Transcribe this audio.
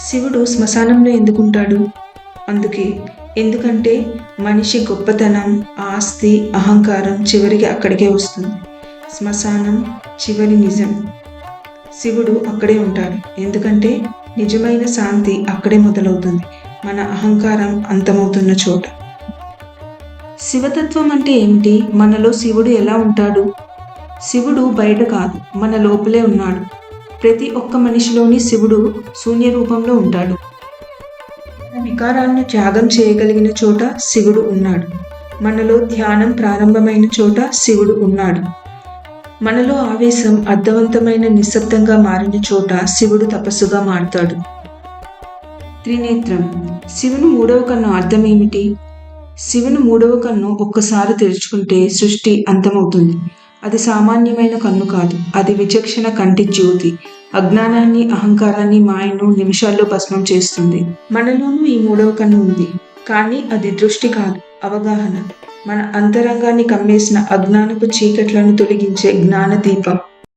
శివుడు శ్మశానంలో ఎందుకుంటాడు? అందుకే ఎందుకంటే మనిషి గొప్పతనం ఆస్తి అహంకారం చివరికి అక్కడికే వస్తుంది. శ్మశానం చివరి నిజం. శివుడు అక్కడే ఉంటాడు. ఎందుకంటే నిజమైన శాంతి అక్కడే మొదలవుతుంది. మన అహంకారం అంతమవుతున్న చోట. శివతత్వం అంటే ఏమిటి? మనలో శివుడు ఎలా ఉంటాడు? శివుడు బయట కాదు మన లోపలే ఉన్నాడు. ప్రతి ఒక్క మనిషిలోని శివుడు శూన్య రూపంలో ఉంటాడు. మన వికారాలను త్యాగం చేయగలిగిన చోట శివుడు ఉన్నాడు. మనలో ధ్యానం ప్రారంభమైన చోట శివుడు ఉన్నాడు. మనలో ఆవేశం అర్థవంతమైన నిశ్శబ్దంగా మారిన చోట శివుడు తపస్సుగా మారుతాడు. త్రినేత్రం. శివుని మూడవ కన్ను అర్థం ఏమిటి శివుని మూడవ కన్ను ఒక్కసారి తెరుచుకుంటే సృష్టి అంతమవుతుంది. అది సామాన్యమైన కన్ను కాదు. అది విచక్షణ కంటి జ్యోతి. అజ్ఞానాన్ని అహంకారాన్ని మాయను నిమిషాల్లో భస్మం చేస్తుంది. మనలోనూ ఈ మూడవ కన్ను ఉంది. కానీ అది దృష్టి కాదు అవగాహన. మన అంతరంగాన్ని కమ్మేసిన అజ్ఞానపు చీకట్లను తొలగించే జ్ఞాన దీపం